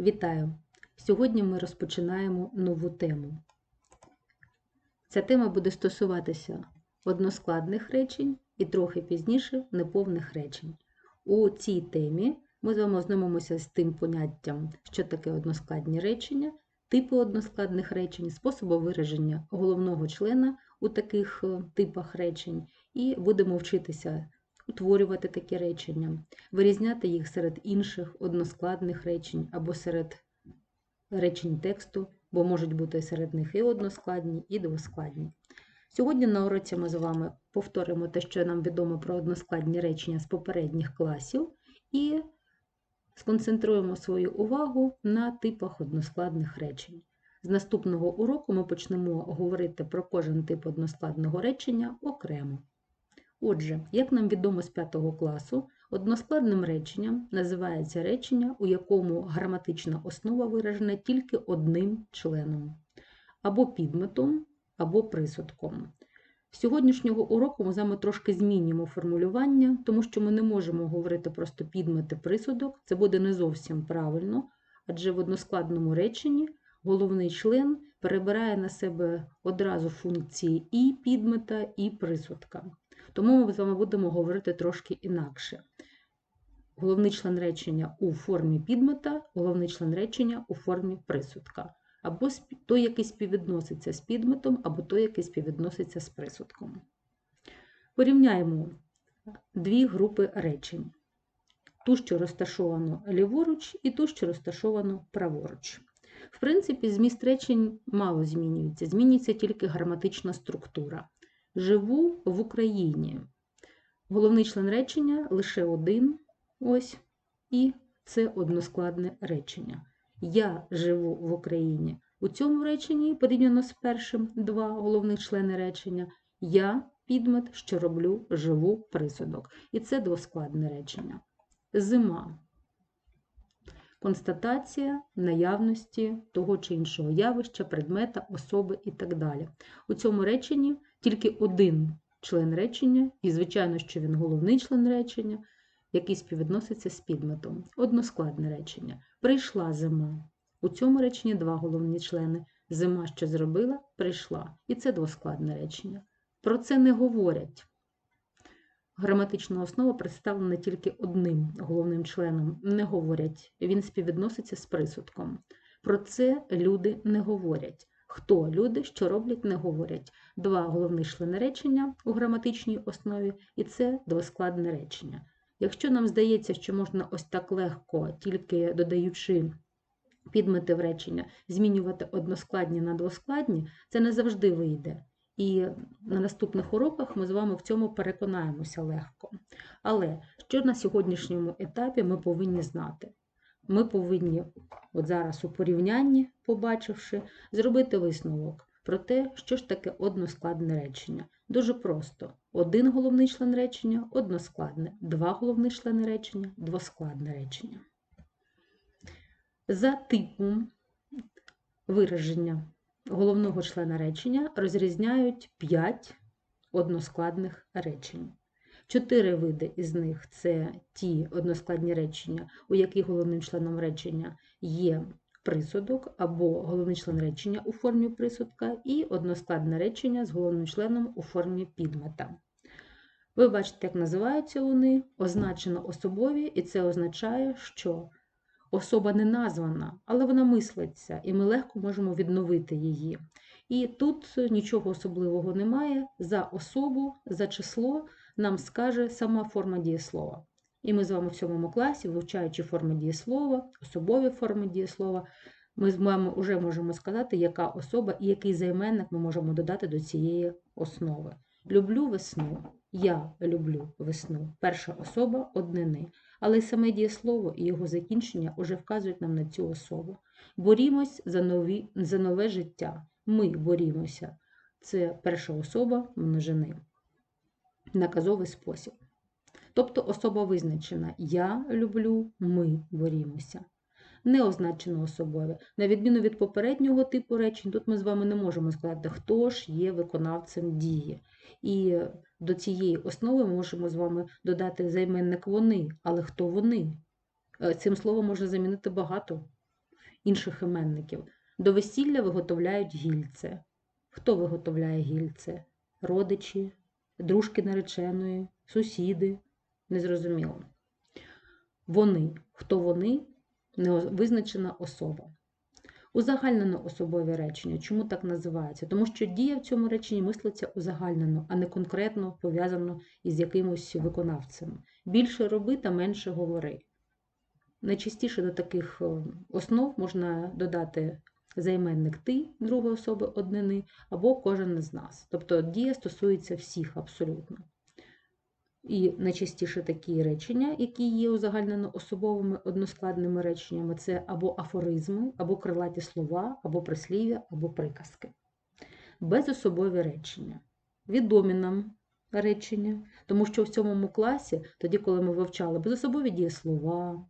Вітаю! Сьогодні ми розпочинаємо нову тему. Ця тема буде стосуватися односкладних речень і трохи пізніше неповних речень. У цій темі ми з вами ознайомимося з тим поняттям, що таке односкладні речення, типи односкладних речень, способи вираження головного члена у таких е, типах речень, і будемо вчитися утворювати такі речення, вирізняти їх серед інших односкладних речень або серед речень тексту, бо можуть бути серед них і односкладні, і двоскладні. Сьогодні на уроці ми з вами повторимо те, що нам відомо про односкладні речення з попередніх класів, і сконцентруємо свою увагу на типах односкладних речень. З наступного уроку ми почнемо говорити про кожен тип односкладного речення окремо. Отже, як нам відомо з 5 класу, односкладним реченням називається речення, у якому граматична основа виражена тільки одним членом, або підметом, або присудком. З сьогоднішнього уроку ми з вами трошки змінюємо формулювання, тому що ми не можемо говорити просто підмет і присудок, це буде не зовсім правильно, адже в односкладному реченні головний член перебирає на себе одразу функції і підмета, і присудка. Тому ми з вами будемо говорити трошки інакше. Головний член речення у формі підмета, головний член речення у формі присудка. Або той, який співвідноситься з підметом, або той, який співвідноситься з присудком. Порівняємо дві групи речень: ту, що розташовано ліворуч, і ту, що розташовано праворуч. В принципі, зміст речень мало змінюється, змінюється тільки граматична структура. Живу в Україні. Головний член речення лише один. Ось, і це односкладне речення. Я живу в Україні. У цьому реченні, порівняно з першим два головних члени речення, я підмет, що роблю, живу присудок. І це двоскладне речення. Зима. Констатація наявності того чи іншого явища, предмета, особи і так далі. У цьому реченні тільки один член речення, і, звичайно, що він головний член речення, який співвідноситься з підметом. Односкладне речення. Прийшла зима. У цьому реченні два головні члени. Зима, що зробила, прийшла. І це двоскладне речення. Про це не говорять. Граматична основа представлена тільки одним головним членом. Не говорять, він співвідноситься з присудком. Про це люди не говорять. Хто люди, що роблять, не говорять. Два головні члени речення у граматичній основі, і це двоскладне речення. Якщо нам здається, що можна ось так легко, тільки додаючи підмети в речення, змінювати односкладні на двоскладні, це не завжди вийде. І на наступних уроках ми з вами в цьому переконаємося легко. Але що на сьогоднішньому етапі ми повинні знати? Ми повинні, от зараз у порівнянні, побачивши, зробити висновок про те, що ж таке односкладне речення. Дуже просто: один головний член речення односкладне, два головні члени речення двоскладне речення. За типом вираження головного члена речення розрізняють 5 односкладних речень. Чотири види із них це ті односкладні речення, у яких головним членом речення є присудок або головний член речення у формі присудка, і односкладне речення з головним членом у формі підмета. Ви бачите, як називаються вони, означено особові, і це означає, що особа не названа, але вона мислиться, і ми легко можемо відновити її. І тут нічого особливого немає. За особу, за число нам скаже сама форма дієслова. І ми з вами в сьомому класі, вивчаючи форми дієслова, особові форми дієслова, ми з вами вже можемо сказати, яка особа і який займенник ми можемо додати до цієї основи. Люблю весну. Я люблю весну. Перша особа однини. Але саме дієслово і його закінчення вже вказують нам на цю особу. Борімось за, нові, за нове життя. Ми борімося. Це перша особа множини. Наказовий спосіб. Тобто особа визначена Я люблю, ми борімося. Не означено особове. На відміну від попереднього типу речень, тут ми з вами не можемо сказати, хто ж є виконавцем дії. І до цієї основи можемо з вами додати займенник вони, але хто вони? Е, цим словом можна замінити багато інших іменників. До весілля виготовляють гільце. Хто виготовляє гільце? Родичі, дружки нареченої, сусіди. Незрозуміло. Вони. Хто вони? Невизначена особа. Узагальнено особові речення. Чому так називається? Тому що дія в цьому реченні мислиться узагальнено, а не конкретно пов'язано із якимось виконавцем. Більше роби та менше говори. Найчастіше до таких е, основ можна додати займенник ти другої особи однини або кожен із нас. Тобто дія стосується всіх абсолютно. І найчастіше такі речення, які є узагальнено особовими односкладними реченнями, це або афоризми, або крилаті слова, або прислів'я, або приказки. Безособові речення. Відомі нам речення, тому що в сьомому класі, тоді, коли ми вивчали безособові дієслова,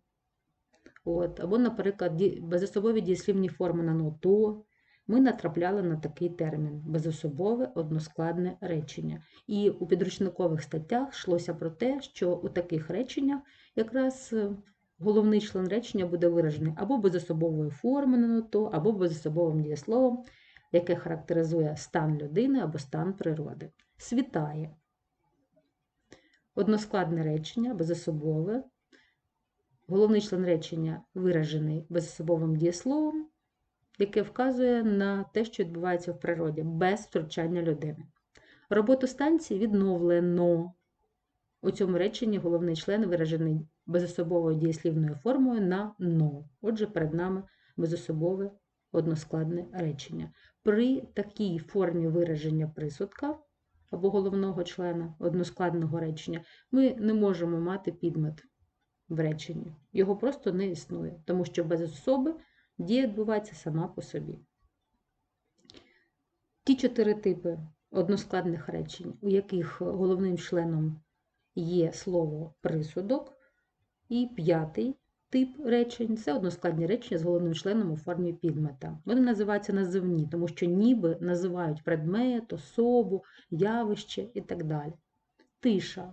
от, або, наприклад, безособові дієслівні форми на ното, ми натрапляли на такий термін безособове односкладне речення. І у підручникових статтях йшлося про те, що у таких реченнях якраз е, головний член речення буде виражений або безособовою формою то, або безособовим дієсловом, яке характеризує стан людини або стан природи. Світає. Односкладне речення, безособове. Головний член речення виражений безособовим дієсловом, яке вказує на те, що відбувається в природі, без втручання людини. Роботу станції відновлено. У цьому реченні головний член виражений безособовою дієслівною формою на но. Отже, перед нами безособове односкладне речення. При такій формі вираження присудка або головного члена односкладного речення ми не можемо мати підмет в реченні. Його просто не існує, тому що без особи дія відбувається сама по собі. Ті чотири типи односкладних речень, у яких головним членом є слово присудок, і п'ятий тип речень це односкладні речення з головним членом у формі підмета. Вони називаються називні, тому що ніби називають предмет, особу, явище і так далі. Тиша.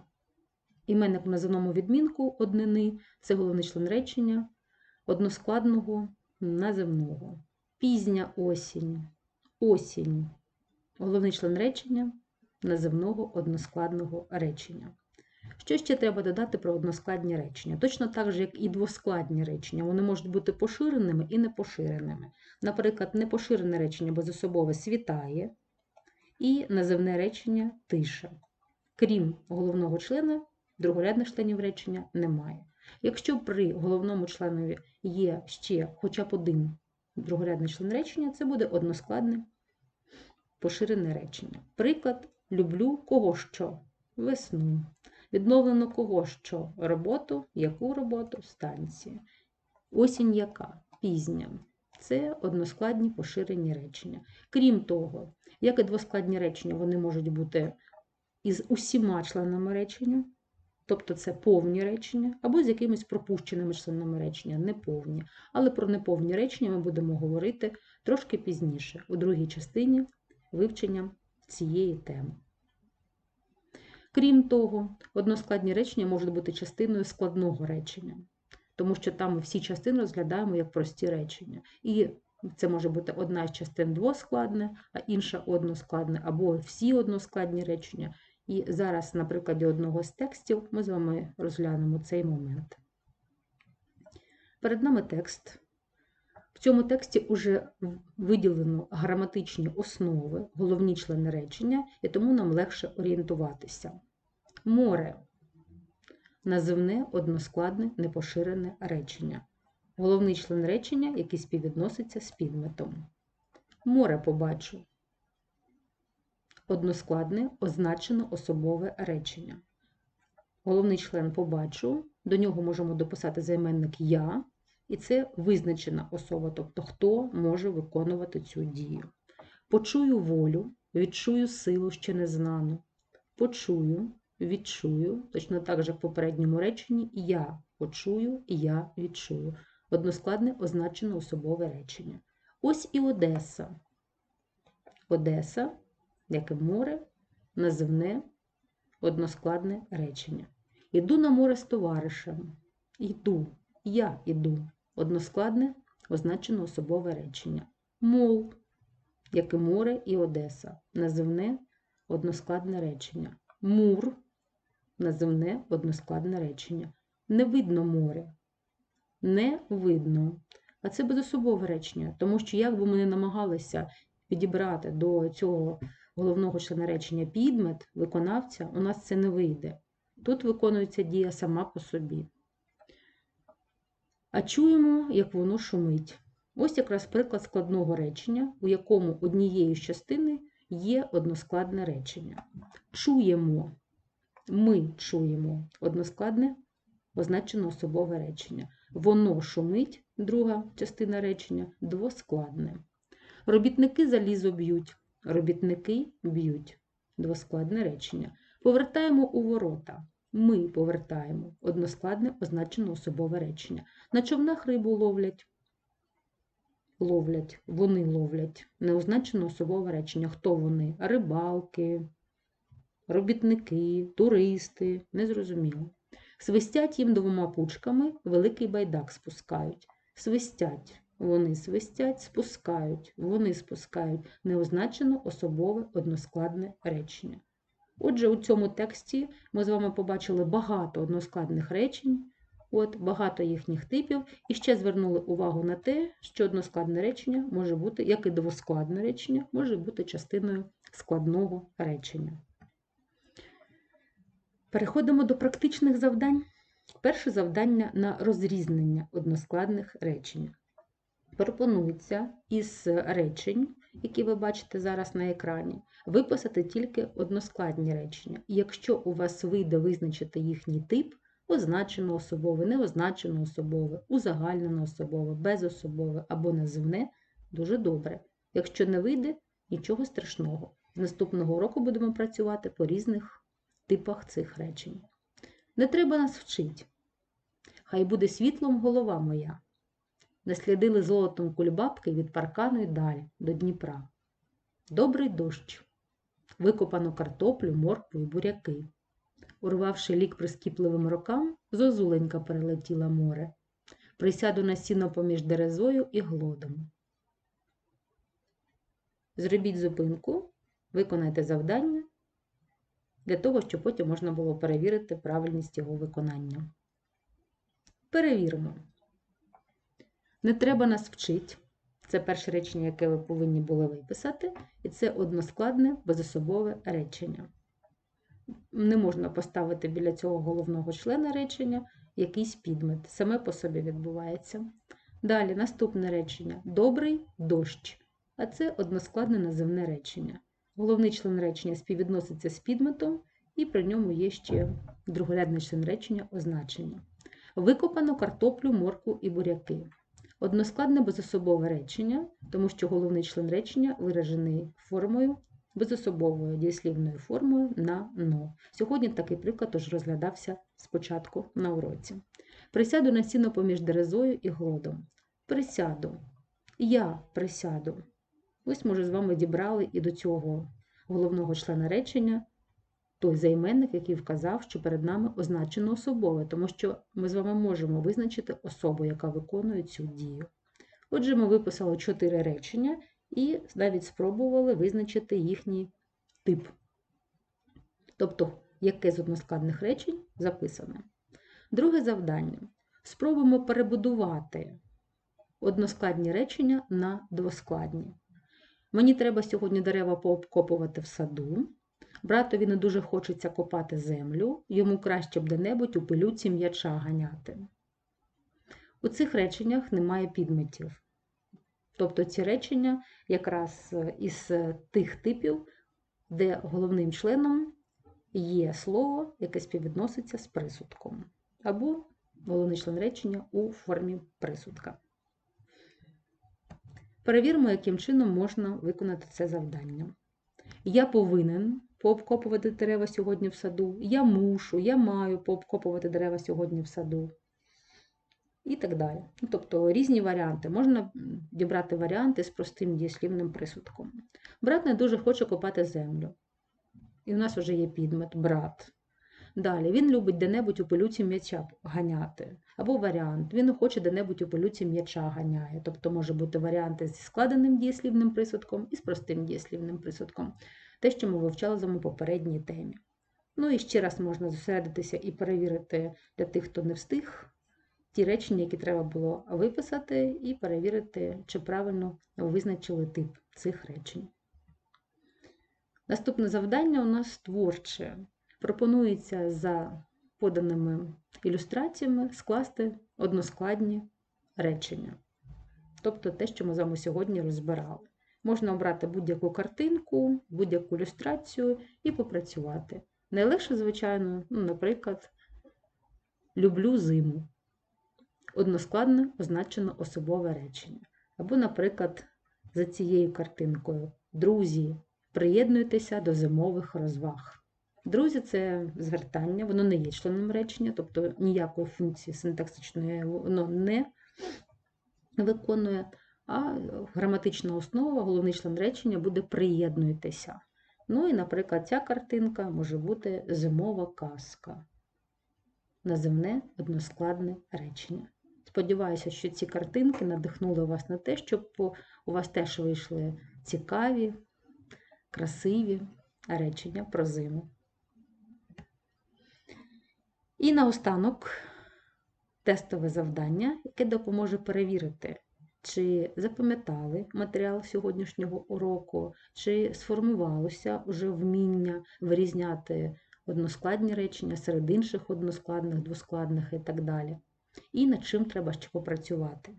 Іменник в називному відмінку однини це головний член речення односкладного називного. Пізня осінь. Осінь. Головний член речення називного односкладного речення. Що ще треба додати про односкладні речення? Точно так же, як і двоскладні речення, вони можуть бути поширеними і непоширеними. Наприклад, непоширене речення безособове світає і називне речення тиша. Крім головного члена, другорядних членів речення немає. Якщо при головному членові є ще хоча б один другорядний член речення, це буде односкладне поширене речення. Приклад, люблю кого що? Весну. Відновлено кого що? Роботу, яку роботу? Станції. Осінь яка? Пізня. Це односкладні поширені речення. Крім того, як і двоскладні речення, вони можуть бути із усіма членами речення, тобто це повні речення, або з якимись пропущеними членами речення, неповні. Але про неповні речення ми будемо говорити трошки пізніше, у другій частині вивчення цієї теми. Крім того, односкладні речення можуть бути частиною складного речення, тому що там ми всі частини розглядаємо як прості речення. І це може бути одна з частин двоскладне, а інша односкладне, або всі односкладні речення. І зараз, на прикладі одного з текстів, ми з вами розглянемо цей момент. Перед нами текст. В цьому тексті вже виділено граматичні основи, головні члени речення, і тому нам легше орієнтуватися. Море називне односкладне непоширене речення. Головний член речення, який співвідноситься з підметом. Море побачу. Односкладне означено особове речення. Головний член побачу, до нього можемо дописати займенник я, і це визначена особа, тобто хто може виконувати цю дію. Почую волю, відчую силу ще незнану. Почую, відчую, точно так же в попередньому реченні я почую я відчую. Односкладне означено особове речення. Ось і Одеса. Одеса, як і море, називне односкладне речення. Іду на море з товаришем. Йду, я іду. Односкладне означено особове речення. Мол, як і море і Одеса. Називне односкладне речення. Мур називне односкладне речення. Не видно море. Не видно. А це безособове речення, тому що як би ми не намагалися підібрати до цього головного члена речення підмет, виконавця, у нас це не вийде. Тут виконується дія сама по собі. А чуємо, як воно шумить. Ось якраз приклад складного речення, у якому однією з частини є односкладне речення. Чуємо, ми чуємо односкладне, означено особове речення. Воно шумить, друга частина речення, двоскладне. Робітники залізо б'ють, робітники б'ють, двоскладне речення. Повертаємо у ворота. Ми повертаємо односкладне означено особове речення. На човнах рибу ловлять. Ловлять, вони ловлять. Неозначено особове речення. Хто вони? Рибалки, робітники, туристи. Незрозуміло. Свистять їм двома пучками, великий байдак спускають. Свистять, вони свистять, спускають, вони спускають. Неозначено особове односкладне речення. Отже, у цьому тексті ми з вами побачили багато односкладних речень, от, багато їхніх типів, і ще звернули увагу на те, що односкладне речення може бути, як і двоскладне речення, може бути частиною складного речення. Переходимо до практичних завдань. Перше завдання на розрізнення односкладних речень. Пропонується із речень, які ви бачите зараз на екрані, виписати тільки односкладні речення. І якщо у вас вийде визначити їхній тип, означено особове, неозначено особове, узагальнено особове, безособове або називне, дуже добре. Якщо не вийде, нічого страшного. З наступного року будемо працювати по різних типах цих речень. Не треба нас вчить. Хай буде світлом голова моя. Наслідили золотом кульбабки від паркану й далі до Дніпра. Добрий дощ, викопану картоплю, моркву й буряки. Урвавши лік прискіпливим рокам, зозуленька перелетіла море. Присяду на сіно поміж дерезою і глодом. Зробіть зупинку, виконайте завдання для того, щоб потім можна було перевірити правильність його виконання. Перевіримо. Не треба нас вчить. Це перше речення, яке ви повинні були виписати, і це односкладне безособове речення. Не можна поставити біля цього головного члена речення якийсь підмет. Саме по собі відбувається. Далі наступне речення добрий дощ. А це односкладне називне речення. Головний член речення співвідноситься з підметом, і при ньому є ще другорядний член речення означення. Викопано картоплю, моркву і буряки. Односкладне безособове речення, тому що головний член речення виражений формою безособовою дієслівною формою на но. Сьогодні такий приклад тож розглядався спочатку на уроці. Присяду на сіно поміж дерезою і глодом. Присяду. Я присяду. Ось, може, з вами дібрали і до цього головного члена речення той займенник, який вказав, що перед нами означено особове, тому що ми з вами можемо визначити особу, яка виконує цю дію. Отже, ми виписали чотири речення і навіть спробували визначити їхній тип. Тобто, яке з односкладних речень записане. Друге завдання. Спробуємо перебудувати односкладні речення на двоскладні. Мені треба сьогодні дерева пообкопувати в саду. Братові не дуже хочеться копати землю, йому краще б де-небудь у пилюці м'яча ганяти. У цих реченнях немає підметів. Тобто ці речення якраз із тих типів, де головним членом є слово, яке співвідноситься з присудком, або головний член речення у формі присудка. Перевіримо, яким чином можна виконати це завдання. Я повинен пообкопувати дерева сьогодні в саду, я мушу, я маю пообкопувати дерева сьогодні в саду. І так далі. Ну, Тобто різні варіанти. Можна дібрати варіанти з простим дієслівним присудком. Брат не дуже хоче копати землю. І у нас вже є підмет брат. Далі він любить де-небудь у пилюці м'яча ганяти. Або варіант. Він хоче де-небудь у пилюці м'яча ганяє. Тобто може бути варіанти зі складеним дієслівним присудком і з простим дієслівним присудком. Те, що ми вивчали з вами попередній темі. Ну і ще раз можна зосередитися і перевірити для тих, хто не встиг, ті речення, які треба було виписати, і перевірити, чи правильно визначили тип цих речень. Наступне завдання у нас творче. Пропонується за поданими ілюстраціями скласти односкладні речення. Тобто те, що ми з вами сьогодні розбирали. Можна обрати будь-яку картинку, будь-яку ілюстрацію і попрацювати. Найлегше, звичайно, ну, наприклад, люблю зиму. Односкладне означено особове речення. Або, наприклад, за цією картинкою Друзі, приєднуйтеся до зимових розваг. Друзі, це звертання, воно не є членом речення, тобто ніякої функції синтаксичної воно не виконує, а граматична основа, головний член речення буде приєднуйтеся. Ну і, наприклад, ця картинка може бути зимова казка. Називне односкладне речення. Сподіваюся, що ці картинки надихнули вас на те, щоб у вас теж вийшли цікаві, красиві речення про зиму. І наостанок тестове завдання, яке допоможе перевірити, чи запам'ятали матеріал сьогоднішнього уроку, чи сформувалося вже вміння вирізняти односкладні речення серед інших односкладних, двоскладних і так далі. І над чим треба ще попрацювати.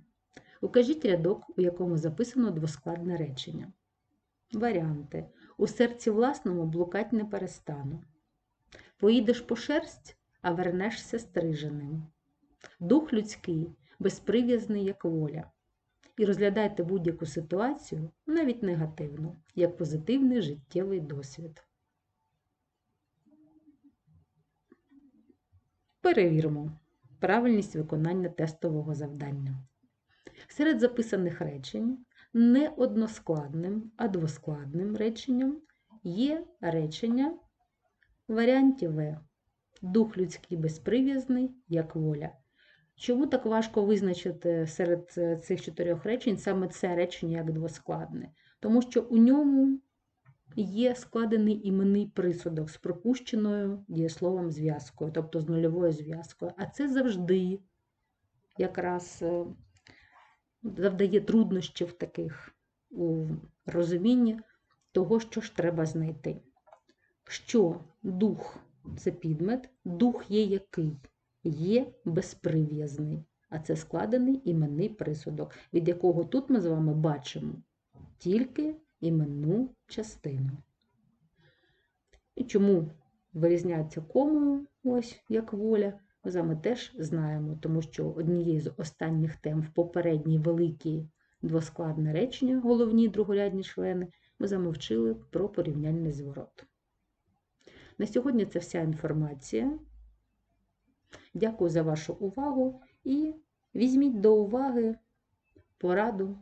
Укажіть рядок, у якому записано двоскладне речення. Варіанти. У серці власному блукать не перестану. Поїдеш по шерсть, а вернешся стриженим. Дух людський безприв'язний, як воля. І розглядайте будь-яку ситуацію, навіть негативну, як позитивний життєвий досвід. Перевіримо правильність виконання тестового завдання. Серед записаних речень не односкладним, а двоскладним реченням є речення в варіанті В. Дух людський безприв'язний, як воля. Чому так важко визначити серед цих чотирьох речень саме це речення як двоскладне? Тому що у ньому є складений іменний присудок з пропущеною дієсловом зв'язкою, тобто з нульовою зв'язкою. А це завжди якраз е, завдає труднощів таких у розумінні того, що ж треба знайти. Що дух це підмет, дух є який? Є безприв'язний, а це складений іменний присудок, від якого тут ми з вами бачимо тільки іменну частину. І чому вирізняється комою, ось як воля, ми з вами теж знаємо, тому що однією з останніх тем в попередній великій двоскладне речення, головні другорядні члени, ми з вами вчили про порівняльний зворот. На сьогодні це вся інформація. Дякую за вашу увагу і візьміть до уваги пораду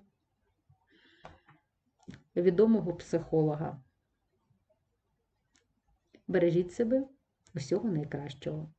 відомого психолога. Бережіть себе усього найкращого.